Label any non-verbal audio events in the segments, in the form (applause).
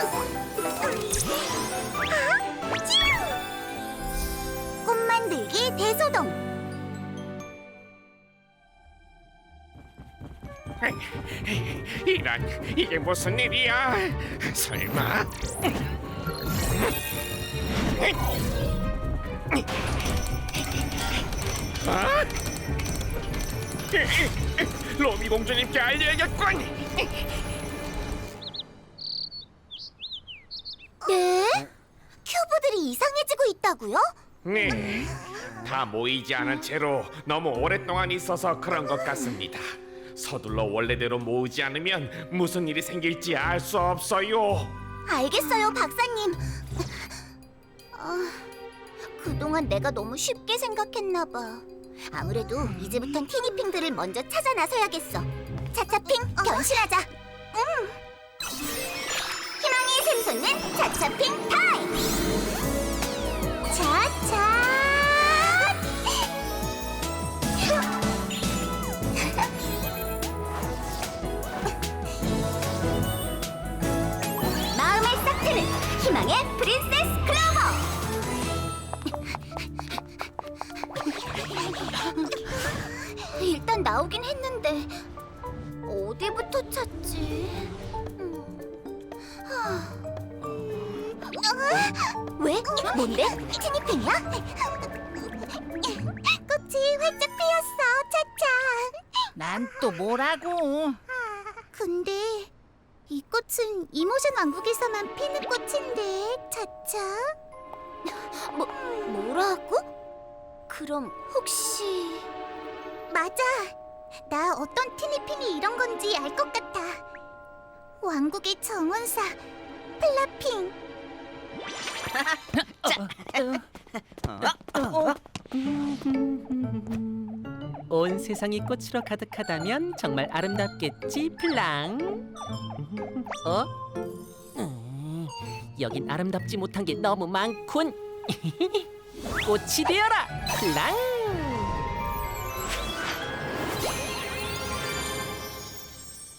아, 찌! 꽃 만들기 대소동. 이런 이게 무슨 일이야? 설마? 아? 로미 공주님께 알려야겠군. 네? 큐브들이 이상해지고 있다고요? 네, 다 모이지 않은 채로 너무 오랫동안 있어서 그런 것 같습니다. 서둘러 원래대로 모으지 않으면 무슨 일이 생길지 알 수 없어요. 알겠어요, 박사님. 아, 그동안 내가 너무 쉽게 생각했나 봐. 아무래도 이제부턴 티니핑들을 먼저 찾아 나서야겠어. 차차핑 변신하자. 응. 샘솟는 차차핑 타임. 차차. 마음을 싹 트는 희망의 프린세스 클로버. 일단 나오긴 했는데 어디부터 찾지? 왜? 뭔데? 티니핑이야? 꽃이 활짝 피었어, 차차. 난 또 뭐라고? 근데 이 꽃은 이모션 왕국에서만 피는 꽃인데, 차차. 뭐 뭐라고? 그럼 혹시 맞아. 나 어떤 티니핑이 이런 건지 알 것 같아. 왕국의 정원사 플라핑. 온 세상이 꽃으로 가득하다면 정말 아름답겠지, 플랑. 어? 음, 여긴 아름답지 못한 게 너무 많군. (laughs) 꽃이 되어라, 플랑.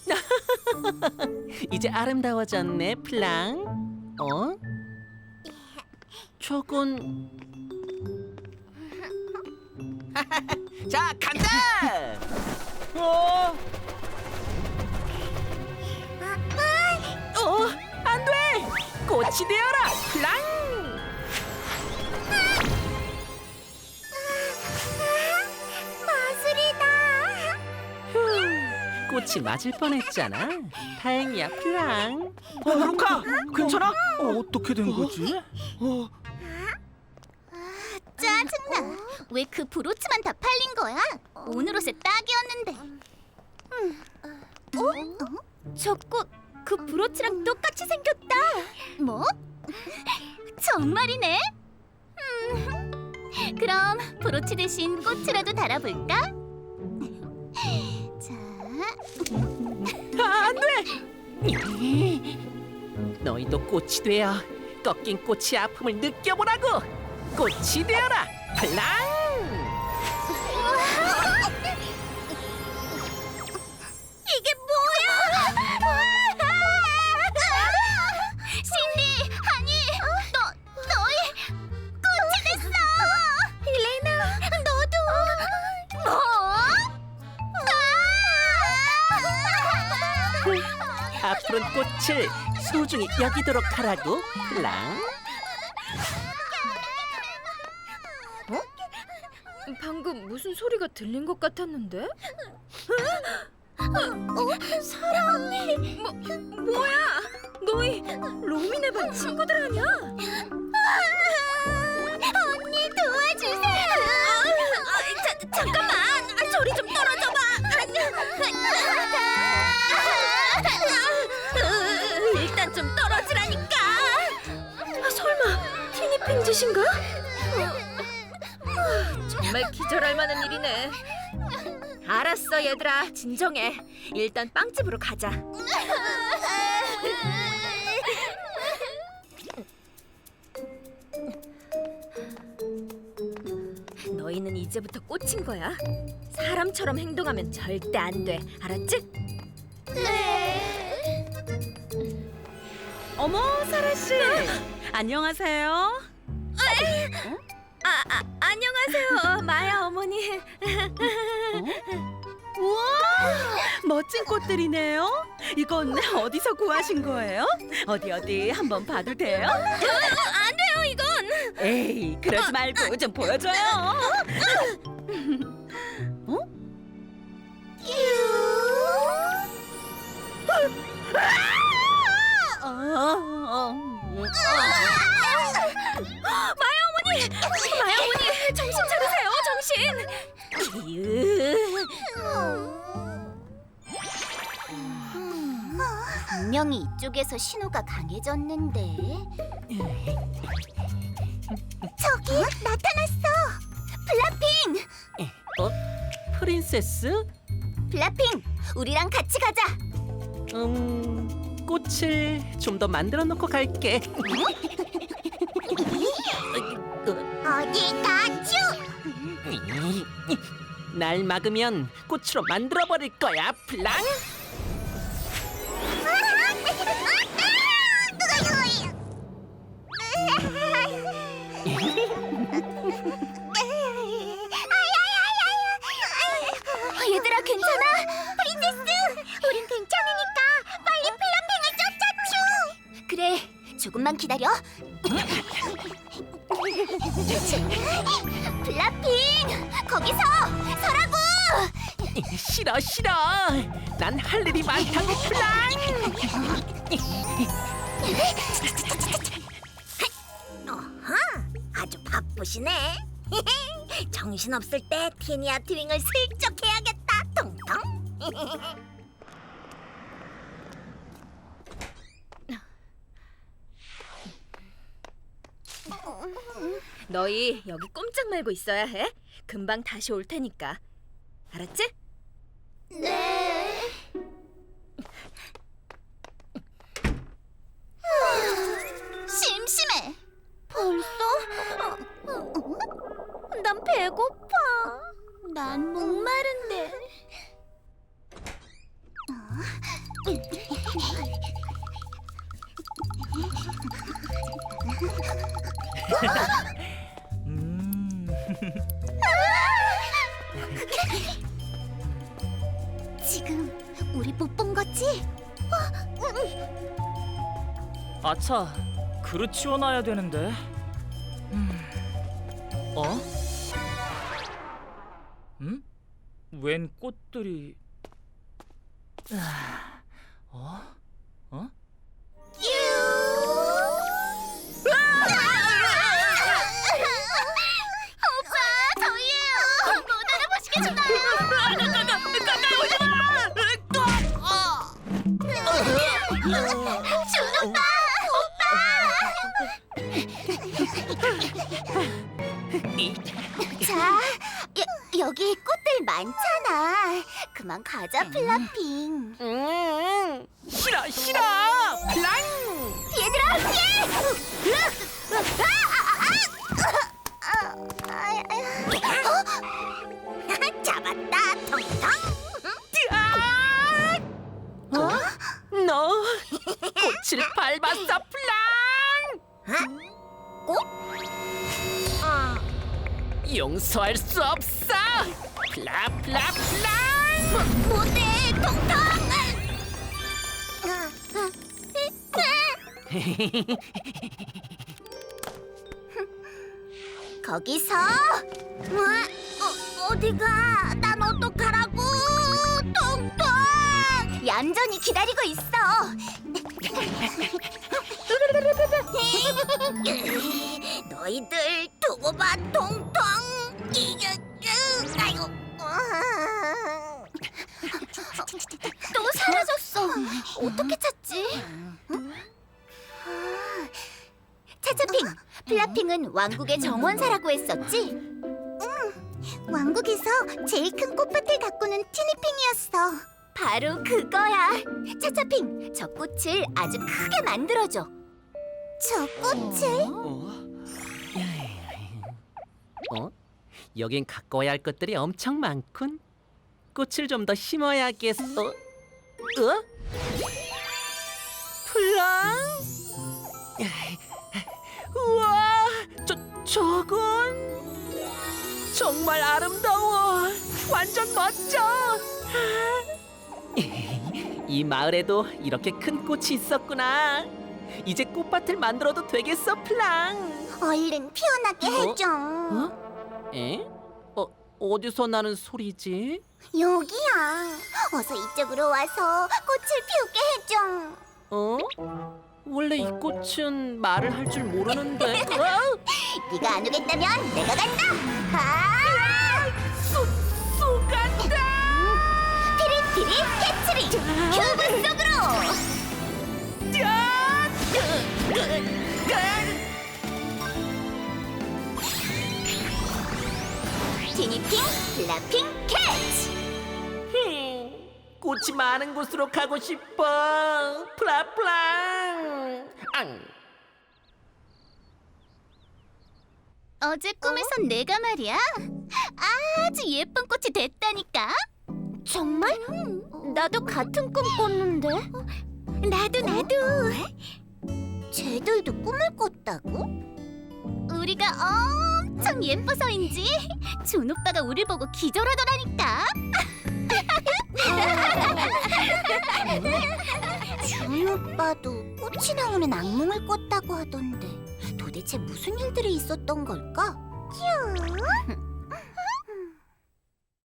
(laughs) 이제 아름다워졌네, 플랑. 어? 저건 (laughs) 자, 간다! 어? 어, 안 돼! 꽃이 되어라! 플랑! 마술이다. 휴, 꽃이 맞을 뻔했잖아. 다행이야, 플랑. 어, 루카, 괜찮아? 어, 어떻게 된 거지? 어, 왜 그 브로치만 다 팔린 거야? 오늘 옷에 딱이었는데. 음. 어? 어? 저 꽃 그 브로치랑 똑같이 생겼다. 뭐? 정말이네. 음. 그럼 브로치 대신 꽃이라도 달아볼까? 자, 아, 안 돼! 너희도 꽃이 되어 꺾인 꽃의 아픔을 느껴보라고! 꽃이 되어라! 플랑! 꽃을 소중히 여기도록 하라고, 플랑. 방금 무슨 소리가 들린 것 같았는데? 어? 사랑. 뭐 뭐야? 너희 로미네 반 친구들 아니야? 짓인가? 정말 기절할 만한 일이네. 알았어 얘들아 진정해. 일단 빵집으로 가자. 너희는 이제부터 꽂힌 거야. 사람처럼 행동하면 절대 안 돼. 알았지? 네. 어머 사라 씨 안녕하세요. 멋진 꽃들이네요. 이건 어디서 구하신 거예요? 어디 어디 한번 봐도 돼요? 안 돼요 이건. 에이 그러지 말고 좀 보여줘요. 어, 쪽에서 신호가 강해졌는데. 저기 나타났어. 블라핑, 어? 프린세스? 블라핑, 우리랑 같이 가자. 음, 꽃을 좀 더 만들어 놓고 갈게. 어디 가죠? 날 막으면 꽃으로 만들어 버릴 거야, 플랑. 얘들아 괜찮아? 프린세스, 우린 괜찮으니까 빨리 플라핑을 쫓아줘. 그래, 조금만 기다려. 블라핑, 거기서 서라고. 싫어, 싫어. 난 할 일이 많다고, 플랑. (laughs) 바쁘시네. 정신 없을 때 티니아 트윙을 슬쩍 해야겠다. 통통. (laughs) 너희 여기 꼼짝 말고 있어야 해. 금방 다시 올 테니까. 알았지? 네. 못 본 거지? 아차, 그릇 치워놔야 되는데. 음, 어? 음? 웬 꽃들이? 아, 어? 어? 여, 여기 꽃들 많잖아. 그만 가자, 플라핑. 음, 싫어, 싫어. 플랑. 얘들아, 피해! 잡았다, 통통. 어? 너 (laughs) 꽃을 밟았어, 플랑. 꽃? 용서할 수 없어. 플라 플라 플랑. 못해, 통통. 거기서 뭐? 어, 어디가? 난 어떡하라고? 통통! 얌전히 기다리고 있어. (laughs) (laughs) (laughs) 너희들 두고 봐, 통통. 아이고. 또 사라졌어. 어떻게 찾지? 차차핑, 플라핑은 왕국의 정원사라고 했었지? 응, 왕국에서 제일 큰 꽃밭을 가꾸는 티니핑이었어. 바로 그거야. 차차핑, 저 꽃을 아주 크게 만들어줘. 저 꽃을? 어? 어? 여긴 가꿔야 할 것들이 엄청 많군. 꽃을 좀 더 심어야겠어. 어? 플랑? 우와, 저 저건 정말 아름다워. 완전 멋져. (laughs) 이 마을에도 이렇게 큰 꽃이 있었구나. 이제 꽃밭을 만들어도 되겠어, 플랑. 얼른 피어나게 어? 해줘. 어? 에? 어, 어디서 나는 소리지? 여기야. 어서 이쪽으로 와서 꽃을 피우게 해줘. 어? 원래 이 꽃은 말을 할 줄 모르는데. 어? (laughs) 네가 안 오겠다면 내가 간다. 아! 소, 쏘간다! 피리피리 캐치리 큐브 속으로. 티니핑 플라핑 캐치. 흠, 꽃이 많은 곳으로 가고 싶어. 플라플랑. 앙. 어제 꿈에선 내가 말이야 아주 예쁜 꽃이 됐다니까 정말? 나도 같은 꿈 꿨는데 나도 나도 쟤들도 꿈을 꿨다고? 우리가 엄청 예뻐서인지 존 오빠가 우리 보고 기절하더라니까 준 오빠도 꽃이 나오는 악몽을 꿨다고 하던데 도대체 무슨 일들이 있었던 걸까? 휴